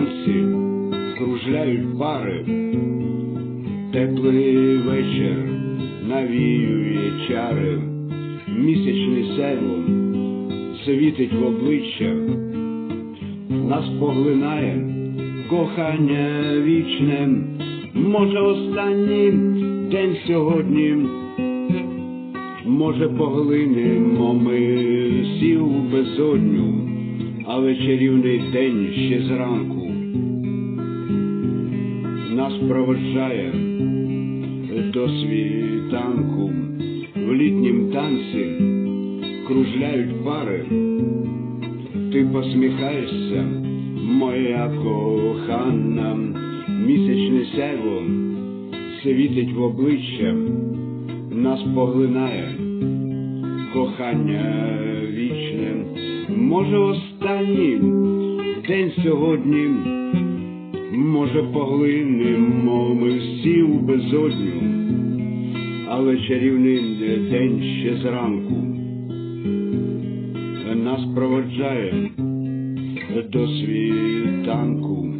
танці кружляють пари, теплий вечір навіює чари, місячний сяйвом світить в обличчя, нас поглинає кохання вічне, може, останній день сьогодні. Може, поглинемо ми сів безодню, але чарівний день ще зранку нас проводжає до світанку. В літнім танці кружляють пари. Ти посміхаєшся, моя кохана, місячне сяйво світить в обличчя, нас поглинає кохання вічне, може останній день сьогодні, може поглинемо ми всі у безодню, але чарівний день ще зранку. Нас проводжає до світанку